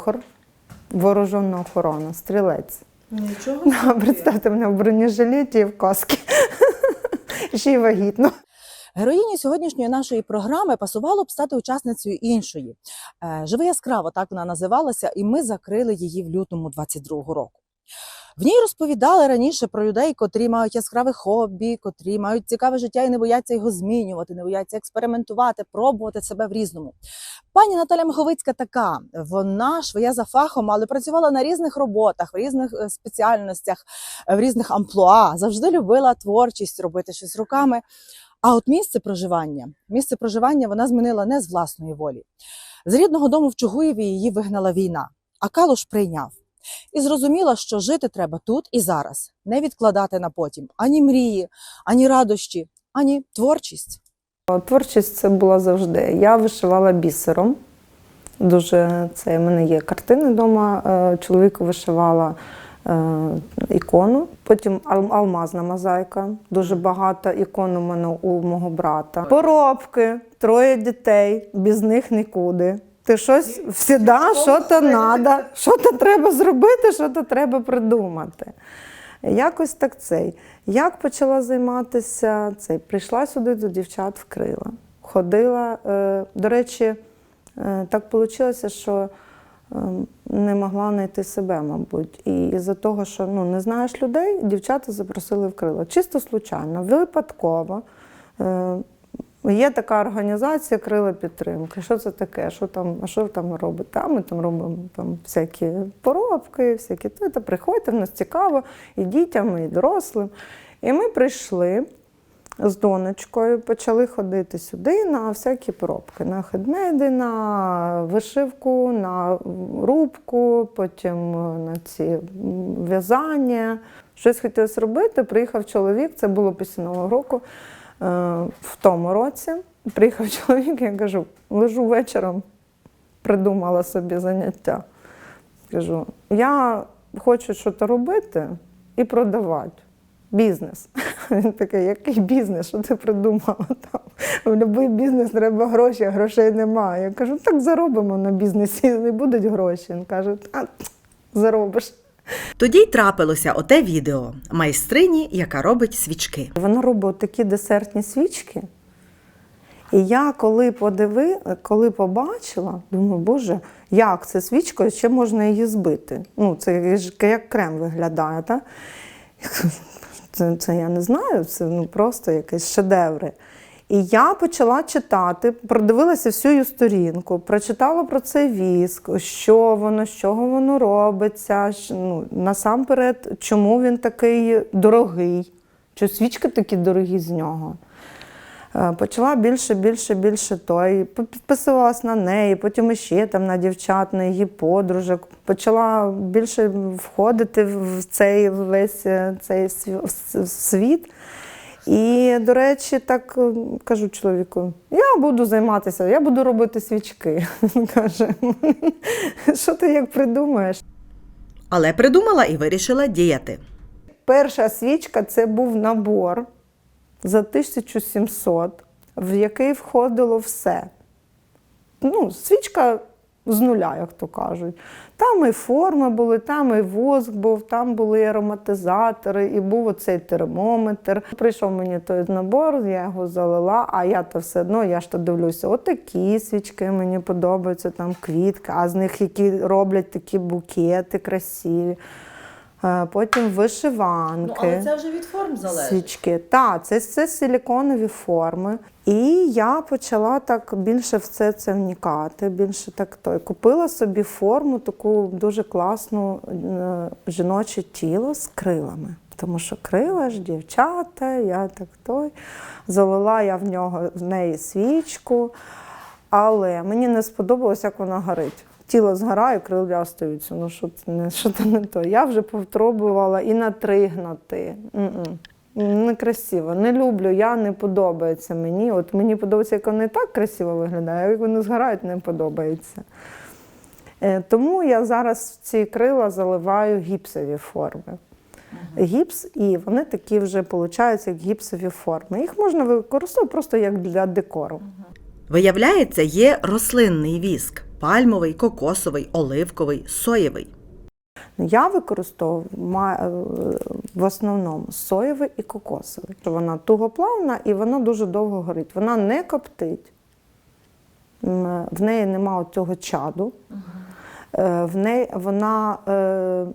Охорону, вооружена охорона, стрілець. Нічого. Ну, Представте мене в бронежилеті і в коски. Ще й вагітно. Героїні сьогоднішньої нашої програми пасувало б стати учасницею іншої. Е, Живе яскраво, так вона називалася, і ми закрили її в лютому 22-го року. В ній розповідали раніше про людей, котрі мають яскраве хобі, котрі мають цікаве життя і не бояться його змінювати, не бояться експериментувати, пробувати себе в різному. Пані Наталя Миховицька така. Вона швея за фахом, але працювала на різних роботах, в різних е, спеціальностях, е, в різних амплуа. Завжди любила творчість, робити щось руками. А от місце проживання, місце проживання вона змінила не з власної волі. З рідного дому в Чугуєві її вигнала війна, а Калуш прийняв. І зрозуміла, що жити треба тут і зараз, не відкладати на потім ані мрії, ані радощі, ані творчість. Творчість це була завжди. Я вишивала бісером. Дуже це в мене є картини вдома. Е, Чоловіку вишивала е, ікону. Потім ал- алмазна мозаїка. Дуже багато ікон у мене у мого брата. Поробки, троє дітей, без них нікуди. Ти щось всіда, що то треба, що то треба зробити, що то треба придумати. Якось так цей. Як почала займатися цей? Прийшла сюди до дівчат вкрила. Ходила. Е, до речі, е, так вийшло, що е, не могла знайти себе, мабуть. І із-за того, що ну, не знаєш людей, дівчата запросили в крила. Чисто случайно, випадково. Е, Є така організація Крила підтримки. Що це таке? Що там, а що там робите? А ми там робимо там всякі поробки, всякі то. Та приходьте, в нас цікаво і дітям, і дорослим. І ми прийшли з донечкою, почали ходити сюди на всякі поробки. На хедмейди, на вишивку, на рубку, потім на ці в'язання. Щось хотілося робити. Приїхав чоловік, це було після Нового року. Е, в тому році приїхав чоловік, я кажу, лежу вечором, придумала собі заняття. Кажу, я хочу щось робити і продавати. Бізнес. Він такий, який бізнес? Що ти придумала там? В будь-який бізнес треба гроші, а грошей немає. Я кажу, так заробимо на бізнесі, не будуть гроші. Він каже, а заробиш. Тоді й трапилося оте відео майстрині, яка робить свічки. Вона робить такі десертні свічки. І я коли подиви, коли побачила, думаю, боже, як це свічкою, ще можна її збити. Ну, це ж як крем виглядає, так? Це, це я не знаю, це ну, просто якісь шедеври. І я почала читати, продивилася всю її сторінку, прочитала про цей віск, що воно, з чого воно робиться. Ну, насамперед, чому він такий дорогий, що свічки такі дорогі з нього. Е, Почала більше, більше, більше той. Підписувалась на неї, потім іще там на дівчат, на її подружок. Почала більше входити в цей весь е, цей світ. І, до речі, так е, кажу чоловіку: я буду займатися, я буду робити свічки. Він каже, що ти як придумаєш? Але придумала і вирішила діяти. Перша свічка це був набор за 1700, в який входило все. Ну, свічка з нуля, як то кажуть. Там і форми були, там і воск був, там були ароматизатори, і був оцей термометр. Прийшов мені той набор, я його залила, а я то все одно, я ж то дивлюся, отакі свічки мені подобаються, там квітка, а з них які роблять такі букети красиві. Е, Потім вишиванки. Ну, вже від форм Свічки. Так, це, це силіконові форми. І я почала так більше в це, це вникати, більше так той. Купила собі форму, таку дуже класну е, жіноче тіло з крилами. Тому що крила ж дівчата, я так той. Залила я в нього в неї свічку, але мені не сподобалось, як вона горить. Тіло згорає, крилля остаються. Ну що це не що це не то. Я вже попробувала і на три гнати. Некрасиво, не люблю, я не подобається мені. От мені подобається, як вони так красиво виглядають, а як вони згорають, не подобається. Е, Тому я зараз в ці крила заливаю гіпсові форми. Гіпс, і вони такі вже виходять, як гіпсові форми. Їх можна використовувати просто як для декору. Виявляється, є рослинний віск. Пальмовий, кокосовий, оливковий, соєвий. Я використовую е, в основному соєвий і кокосовий. Вона тугоплавна і вона дуже довго горить. Вона не коптить, в неї немає цього чаду, Е, в неї вона е,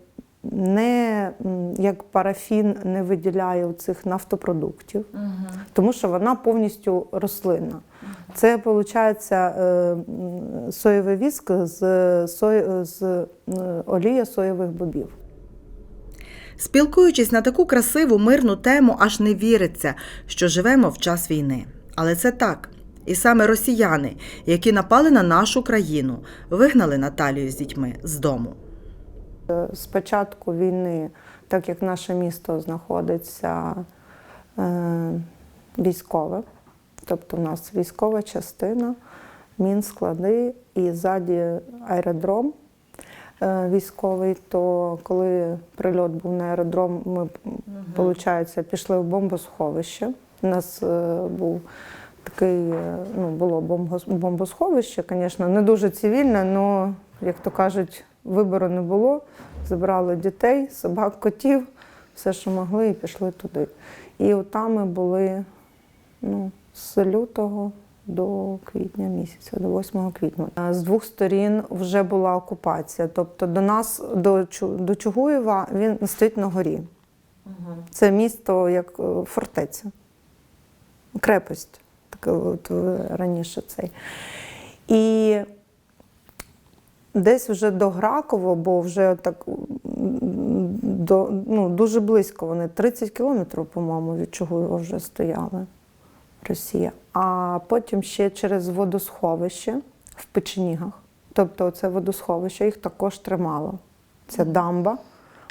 не як парафін не виділяє цих нафтопродуктів, тому що вона повністю рослинна. Це виходить соєвий віск з, сої- з е, олія соєвих бобів. Спілкуючись на таку красиву мирну тему, аж не віриться, що живемо в час війни. Але це так. І саме росіяни, які напали на нашу країну, вигнали Наталію з дітьми з дому. З початку війни, так як наше місто знаходиться е, військове, тобто в нас військова частина, мінсклади і ззаді аеродром е, військовий, то коли прильот був на аеродром, ми, виходить, пішли в бомбосховище. У нас е, був такий, е, ну, було бомбосховище, звісно, не дуже цивільне, але, як то кажуть, вибору не було. Забрали дітей, собак, котів, все, що могли, і пішли туди. І от там ми були ну, з лютого до квітня місяця, до 8 квітня. З двох сторін вже була окупація. Тобто до нас, до, до Чугуєва, він стоїть на горі. Це місто як е, фортеця, крепость, таке от е, раніше цей. І десь вже до Гракова, бо вже так до, ну, дуже близько вони, 30 кілометрів, по-моєму, від Чугуєва вже стояли Росія. А потім ще через водосховище в Печенігах. Тобто це водосховище їх також тримало. Це дамба.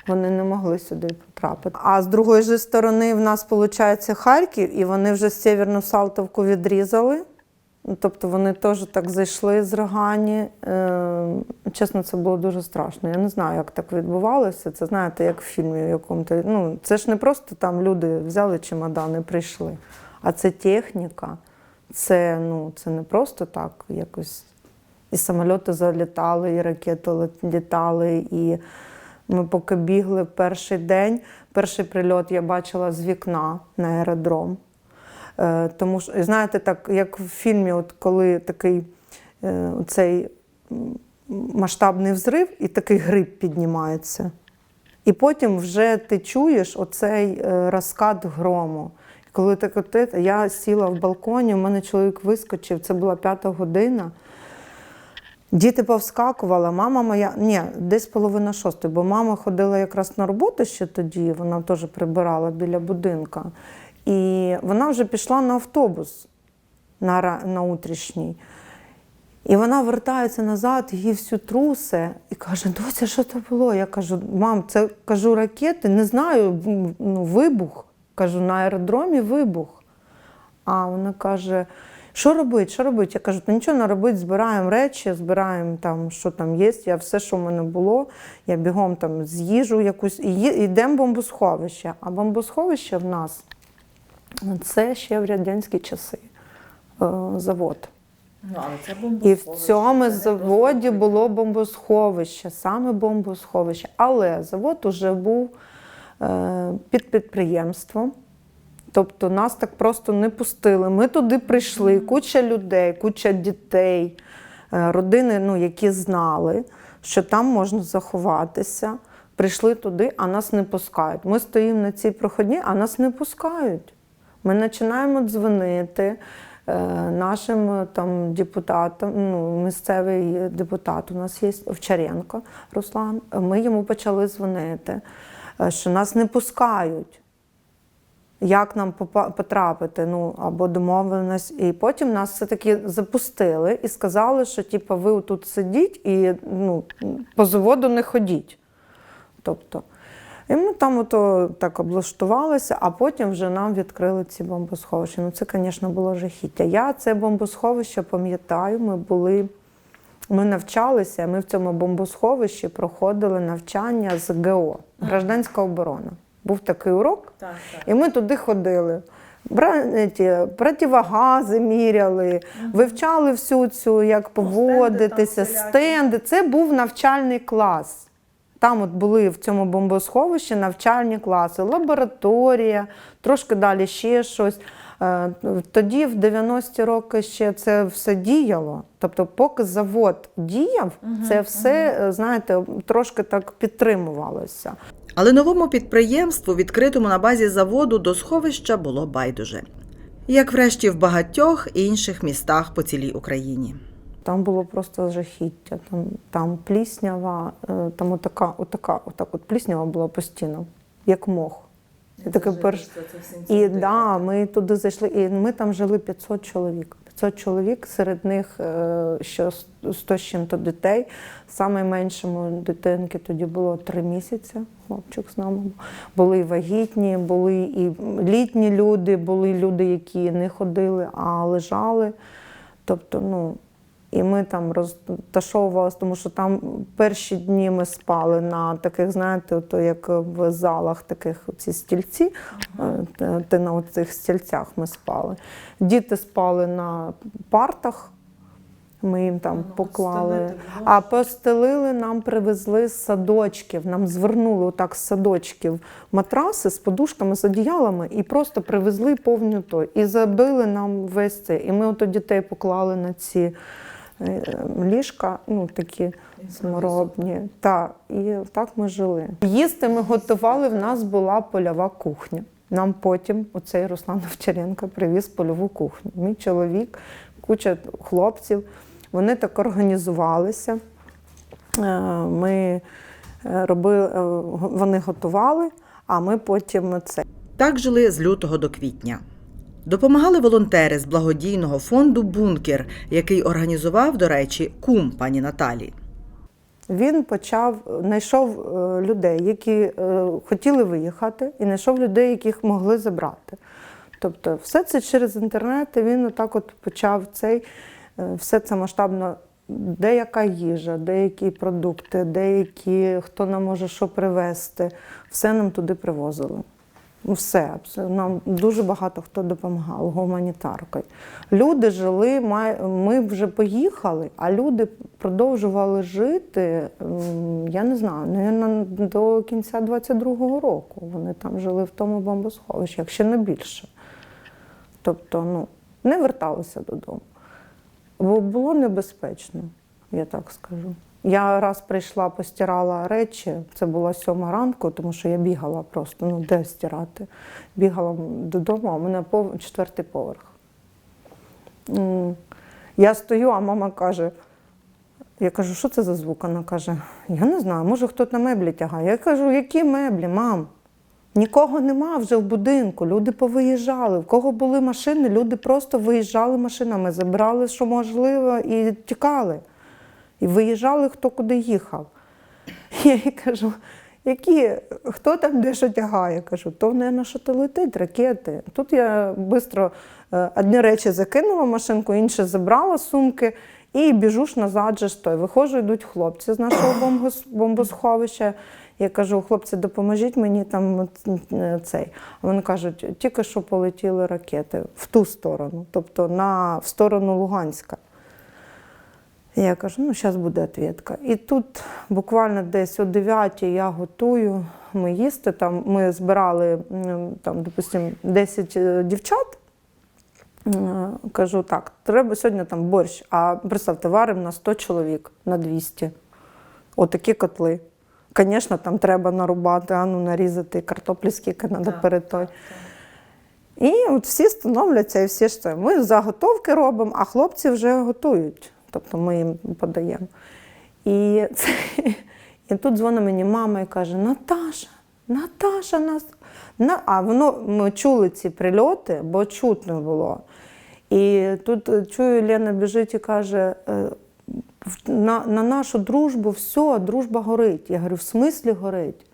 Вони не могли сюди потрапити. А з другої ж сторони в нас виходить Харків, і вони вже Сєвєрну Салтовку відрізали. Ну, Тобто вони теж так зайшли з Рогані. Е, чесно, це було дуже страшно. Я не знаю, як так відбувалося. Це знаєте, як в фільмі якому-то. Ну, це ж не просто там люди взяли чемодани, прийшли. А це техніка. Це, ну, це не просто так якось. І самольоти залітали, і ракети літали. І ми поки бігли перший день. Перший прильот я бачила з вікна на аеродром. Е, Тому що, знаєте, так як в фільмі, от коли такий е, цей масштабний взрив і такий гриб піднімається. І потім вже ти чуєш оцей е, розкат грому. Коли так от, я сіла в балконі, у мене чоловік вискочив, це була п'ята година. Діти повскакували, мама моя, ні, десь половина шостої, бо мама ходила якраз на роботу ще тоді, вона теж прибирала біля будинка. І вона вже пішла на автобус на, на утрішній. І вона вертається назад, її всю трусе і каже: Доця, що це було? Я кажу, мам, це кажу ракети, не знаю, ну, вибух. Кажу, на аеродромі вибух. А вона каже: що робити, що робити? Я кажу, та нічого не робити, збираємо речі, збираємо там, що там є. Я все, що в мене було, я бігом там з'їжу якусь і йдемо в бомбосховище. А бомбосховище в нас це ще в радянські часи е, завод. Ну, але це І в цьому заводі було бомбосховище, саме бомбосховище. Але завод уже був е, під підприємством. Тобто нас так просто не пустили. Ми туди прийшли, куча людей, куча дітей, е, родини, ну, які знали, що там можна заховатися. Прийшли туди, а нас не пускають. Ми стоїмо на цій проходні, а нас не пускають. Ми починаємо дзвонити е, нашим е, там депутатам, ну, місцевий депутат у нас є Овчаренко Руслан. Ми йому почали дзвонити, е, що нас не пускають. Як нам потрапити, ну або домовленість. І потім нас все-таки запустили і сказали, що типу, ви тут сидіть і ну, по заводу не ходіть. Тобто, і ми там ото так облаштувалися, а потім вже нам відкрили ці бомбосховища. Ну, це, звісно, було жахіття. Я це бомбосховище пам'ятаю, ми були. Ми навчалися, ми в цьому бомбосховищі проходили навчання з ГО, гражданська оборона. Був такий урок, Так, так. і ми туди ходили. Противогази міряли, вивчали всю цю, як поводитися, всілякі. стенди. Це був навчальний клас. Там от були в цьому бомбосховищі навчальні класи, лабораторія, трошки далі ще щось. Е, Тоді, в 90-ті роки, ще це все діяло. Тобто, поки завод діяв, це все, е, знаєте, трошки так підтримувалося. Але новому підприємству, відкритому на базі заводу, до сховища було байдуже. Як врешті в багатьох інших містах по цілій Україні. Там було просто жахіття. Там, там пліснява, е, там отака, отака, отак от пліснява була постійно, як мох. І таке перш... І да, ми туди зайшли, і ми там жили 500 чоловік. 500 чоловік, серед них е, що 100 з чим-то дітей. Саме меншому дитинки тоді було 3 місяці. Хлопчик з нами. Були і вагітні, були і літні люди, були люди, які не ходили, а лежали. Тобто, ну, і ми там розташовувалися, тому що там перші дні ми спали на таких, знаєте, ото як в залах таких ці стільці, е, те на цих стільцях ми спали. Діти спали на партах. Ми їм там поклали. А постелили, нам привезли з садочків. Нам звернули отак з садочків матраси з подушками, з одіялами і просто привезли повню то. І забили нам весь це. І ми ото дітей поклали на ці ліжка, ну такі саморобні. Та, і так ми жили. Їсти ми готували, в нас була польова кухня. Нам потім оцей Руслан Овчаренко привіз польову кухню. Мій чоловік, куча хлопців. Вони так організувалися. Е, Ми е, робили, е, вони готували, а ми потім це. Так жили з лютого до квітня. Допомагали волонтери з благодійного фонду Бункер, який організував, до речі, кум пані Наталі. Він почав, знайшов е, людей, які е, хотіли виїхати, і знайшов людей, яких могли забрати. Тобто, все це через інтернет, і він отак от почав цей, е, все це масштабно, деяка їжа, деякі продукти, деякі, хто нам може що привезти, все нам туди привозили. Ну, Все, нам дуже багато хто допомагав гуманітаркою. Люди жили, ми вже поїхали, а люди продовжували жити, я не знаю, наверно, до кінця 22-го року. Вони там жили в тому бомбосховищі, якщо не більше. Тобто, ну, не верталися додому. Бо було небезпечно, я так скажу. Я раз прийшла, постирала речі, це була сьома ранку, тому що я бігала просто, ну де стирати. Бігала додому, а в мене пов- четвертий поверх. Я стою, а мама каже: я кажу, що це за звук? Вона каже: Я не знаю, може хтось на меблі тягає. Я кажу, які меблі, мам? Нікого нема вже в будинку, люди повиїжджали. В кого були машини, люди просто виїжджали машинами, забирали, що можливо, і тікали. І виїжджали, хто куди їхав. Я їй кажу, які, хто там де що тягає? Кажу, то, мабуть, що то летить, ракети. Тут я швидко одні речі закинула в машинку, інше забрала сумки і біжу ж назад же ж той. Виходжу, йдуть хлопці з нашого бомбосховища. Я кажу, хлопці, допоможіть мені там е, цей. А вони кажуть, тільки що полетіли ракети в ту сторону, тобто на, в сторону Луганська. Я кажу, ну зараз буде відповідка. І тут буквально десь о 9 я готую ми їсти. Там ми збирали там, допустим, 10 е, дівчат. Е, Кажу, так, треба сьогодні там борщ, а представте, варимо на 100 чоловік, на 200. Отакі котли. Звісно, там треба нарубати, а ну нарізати картоплі, скільки треба перед той. І от всі становляться, і всі ж це. Ми заготовки робимо, а хлопці вже готують. Тобто ми їм подаємо. І, це, і тут дзвонить мені мама і каже: Наташа, Наташа нас. На... А воно ми чули ці прильоти, бо чутно було. І тут е, чую, Лена біжить і каже: е, на, на нашу дружбу все, дружба горить. Я говорю, в смислі горить?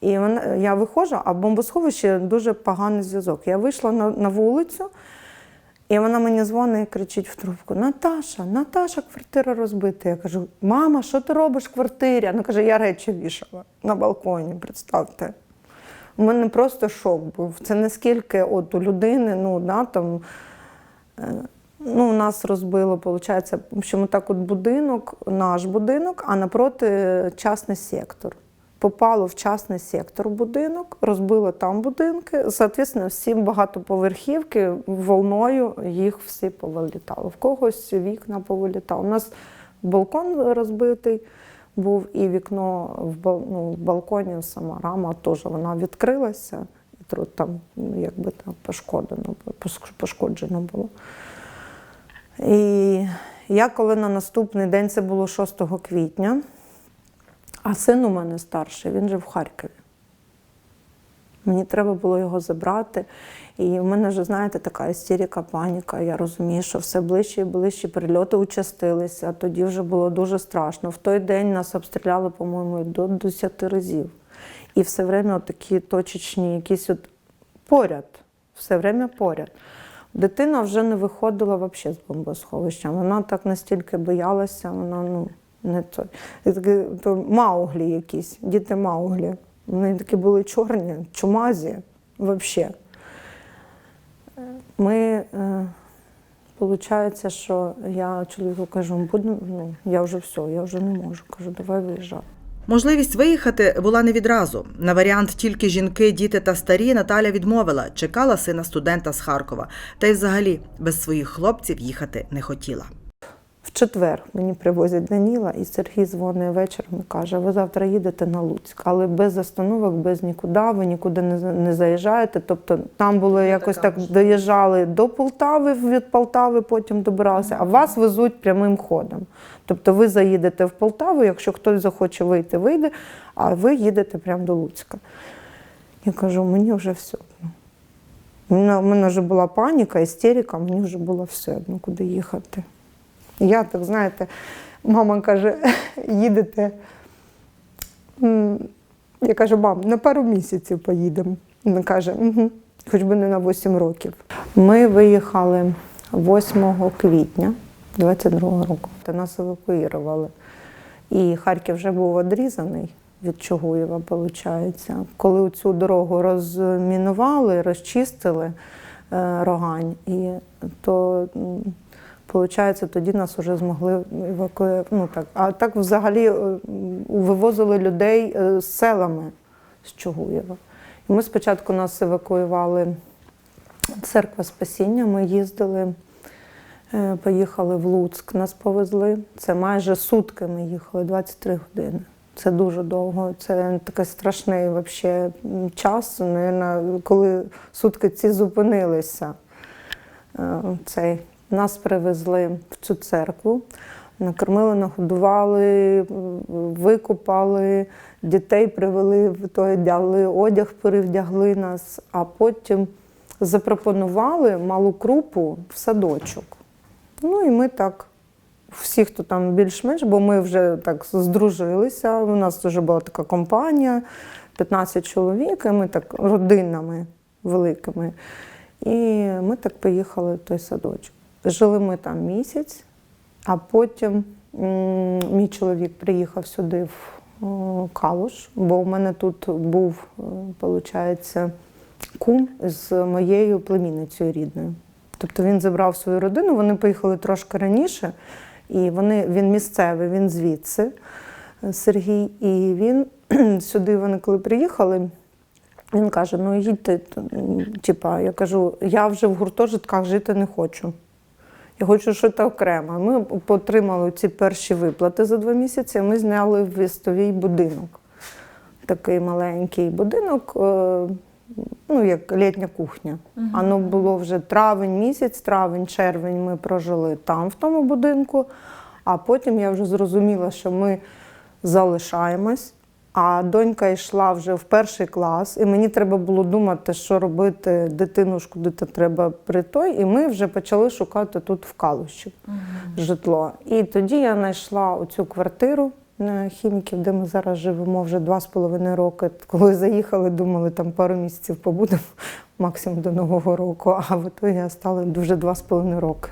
І вона, я виходжу, а в бомбосховищі дуже поганий зв'язок. Я вийшла на, на вулицю, і вона мені дзвонить і кричить в трубку: Наташа, Наташа, квартира розбита. Я кажу, мама, що ти робиш в квартирі? Вона каже, я речі вішала на балконі, представте. У мене просто шок був. Це наскільки от у людини, ну, да, там, е, ну, нас розбило, виходить, що ми так от будинок, наш будинок, а напроти частний сектор. Попало в частний сектор будинок, розбило там будинки. Соответственно, всі багатоповерхівки волною їх всі повилітало. В когось вікна повилітало. У нас балкон розбитий був, і вікно в, ну, в балконі, сама рама теж вона відкрилася, і там якби там пошкоджено, було- пош- пошкоджено було. І я коли на наступний день, це було 6 квітня, а син у мене старший, він же в Харкові. Мені треба було його забрати. І в мене вже, знаєте, така істерика, паніка. Я розумію, що все ближче і ближче прильоти участилися. Тоді вже було дуже страшно. В той день нас обстріляли, по-моєму, до 10 разів. І все время такі точечні, якісь от поряд, все время поряд. Дитина вже не виходила взагалі з бомбосховища. Вона так настільки боялася, вона ну, не то. То мауглі якісь, діти мауглі. Вони такі були чорні, чумазі взагалі. Ми, е, виходить, що я чоловіку кажу, буду, ну, я вже все, я вже не можу. Кажу, давай виїжджай. Можливість виїхати була не відразу. На варіант тільки жінки, діти та старі Наталя відмовила, чекала сина студента з Харкова, та й взагалі без своїх хлопців їхати не хотіла. Четвер мені привозять Даніла, і Сергій дзвонить вечором і каже: ви завтра їдете на Луцьк, але без остановок, без нікуди, ви нікуди не, не заїжджаєте. Тобто там було якось так, доїжджали до Полтави, від Полтави потім добиралися, а вас везуть прямим ходом. Тобто ви заїдете в Полтаву, якщо хтось захоче вийти, вийде, а ви їдете прямо до Луцька. Я кажу, мені вже все одно. У мене вже була паніка, істерика, мені вже було все одно, куди їхати. Я так, знаєте, мама каже, їдете. Я кажу, мам, на пару місяців поїдемо. Вона каже, угу, хоч би не на 8 років. Ми виїхали 8 квітня 22-го року. Та нас евакуювали. І Харків вже був відрізаний від Чугуєва, виходить. Коли цю дорогу розмінували, розчистили е, рогань, і то Получається, тоді нас вже змогли евакуювати. Ну, так. А так взагалі е, вивозили людей е, з селами з Чугуєва. І ми спочатку нас евакуювали церква Спасіння. Ми їздили, е, поїхали в Луцьк, нас повезли. Це майже сутки ми їхали, 23 години. Це дуже довго. Це такий страшний вообще, час, коли сутки ці зупинилися. Цей. Нас привезли в цю церкву, накормили, нагодували, м, викупали, дітей привели, в той дали одяг, перевдягли нас, а потім запропонували малу крупу в садочок. Ну і ми так, всі, хто там більш-менш, бо ми вже так здружилися. У нас вже була така компанія, 15 чоловік, і ми так родинами великими. І ми так поїхали в той садочок. Жили ми там місяць, а потім мій чоловік приїхав сюди в о, Калуш, бо у мене тут був, виходить, кум з моєю племінницею рідною. Тобто він забрав свою родину, вони поїхали трошки раніше, і вони, він місцевий, він звідси, е, Сергій. І він сюди вони коли приїхали, він каже: ну їдьте, типа, я кажу, я вже в гуртожитках жити не хочу. Я хочу щось окремо. Ми отримали ці перші виплати за два місяці. Ми зняли вістовий будинок. Такий маленький будинок, е, ну, як літня кухня. Воно було вже травень місяць, травень, червень ми прожили там, в тому будинку. А потім я вже зрозуміла, що ми залишаємось. А донька йшла вже в перший клас, і мені треба було думати, що робити дитину ж куди то треба при той. І ми вже почали шукати тут в Калуші житло. І тоді я знайшла оцю квартиру на хіміків, де ми зараз живемо вже два з половиною роки. Коли заїхали, думали, там пару місяців побудемо, максимум до Нового року. А в ітогі стала дуже два з половиною роки.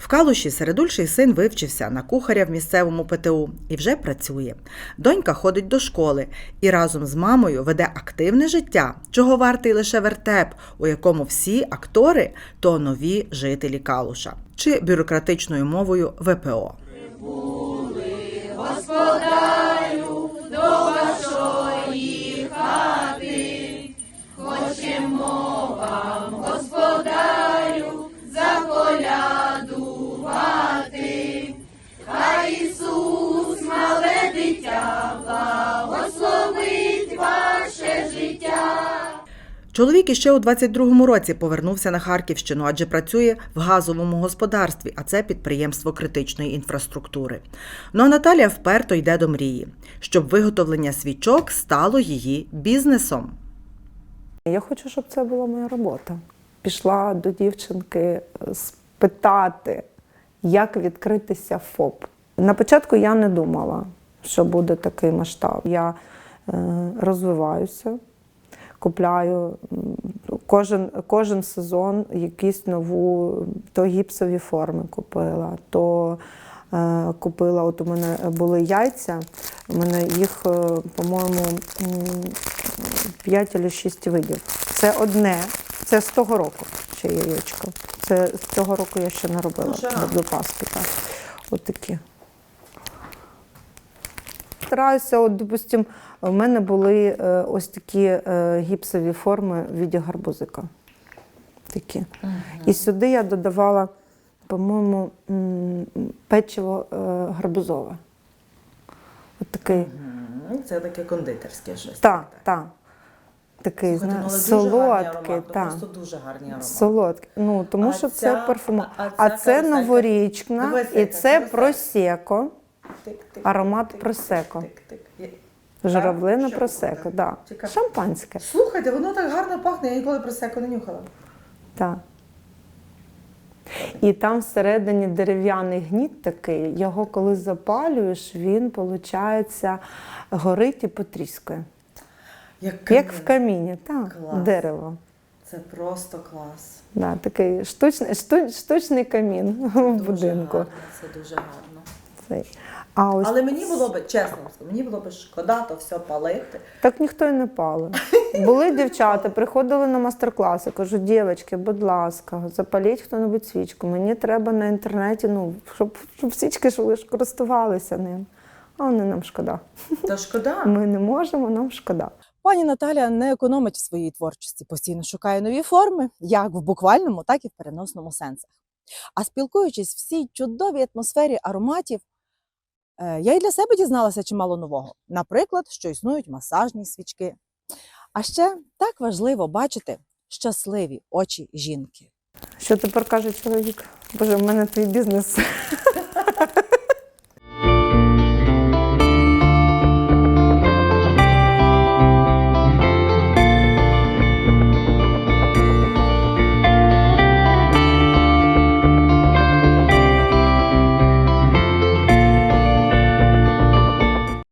В Калуші середульший син вивчився на кухаря в місцевому ПТУ і вже працює. Донька ходить до школи і разом з мамою веде активне життя, чого вартий лише вертеп, у якому всі актори то нові жителі Калуша, чи бюрократичною мовою ВПО. Чоловік іще у 22-му році повернувся на Харківщину, адже працює в газовому господарстві, а це підприємство критичної інфраструктури. Ну а Наталія вперто йде до мрії, щоб виготовлення свічок стало її бізнесом. Я хочу, щоб це була моя робота. Пішла до дівчинки е, спитати, як відкритися ФОП. На початку я не думала, що буде такий масштаб. Я е, розвиваюся, купляю кожен, кожен сезон якісь нову, то гіпсові форми купила, то е, купила, от у мене були яйця, у мене їх, е, по-моєму, 5 або 6 видів. Це одне, це з того року ще яєчко. Це з цього року я ще не робила до Пасхи. Так. От такі. Стараюся, от, допустим, у мене були е, ось такі е, гіпсові форми в віді гарбузика. Такі. І сюди я додавала, по-моєму, печиво е, гарбузове. От такий. Це таке кондитерське щось. Так, так. Такий, знаєш, солодкий, так. ну, дуже гарний аромат. Солодкий. Ну, тому А що ця- це парфума. а- а А, це новорічна, і це просеко, аромат просеко. Журавлина просеко. буде? Да. Шампанське. Слухайте, воно так гарно пахне, я ніколи просеко не нюхала. Так. І там всередині дерев'яний гніт такий, його коли запалюєш, він, виходить, горить і потріскує. Як, Як в каміні, так, Клас. дерево. Це просто клас. Да, такий штучний, шту- штучний камін в будинку. гарно, це дуже гарно. Цей. А ось Але мені було б, чесно, вам скажу, мені було б шкода то все палити. Так ніхто і не палив. Були дівчата, приходили на мастер-класи. Кажу, дівчатки, будь ласка, запаліть хто-небудь свічку. Мені треба на інтернеті, ну, щоб, щоб свічки ж лише користувалися ним. А вони нам шкода. Та шкода. Ми не можемо, нам шкода. Пані Наталя не економить в своїй творчості, постійно шукає нові форми, як в буквальному, так і в переносному сенсах. А спілкуючись в цій чудовій атмосфері ароматів, я і для себе дізналася чимало нового. Наприклад, що існують масажні свічки. А ще так важливо бачити щасливі очі жінки. Що тепер каже чоловік? Боже, в мене твій бізнес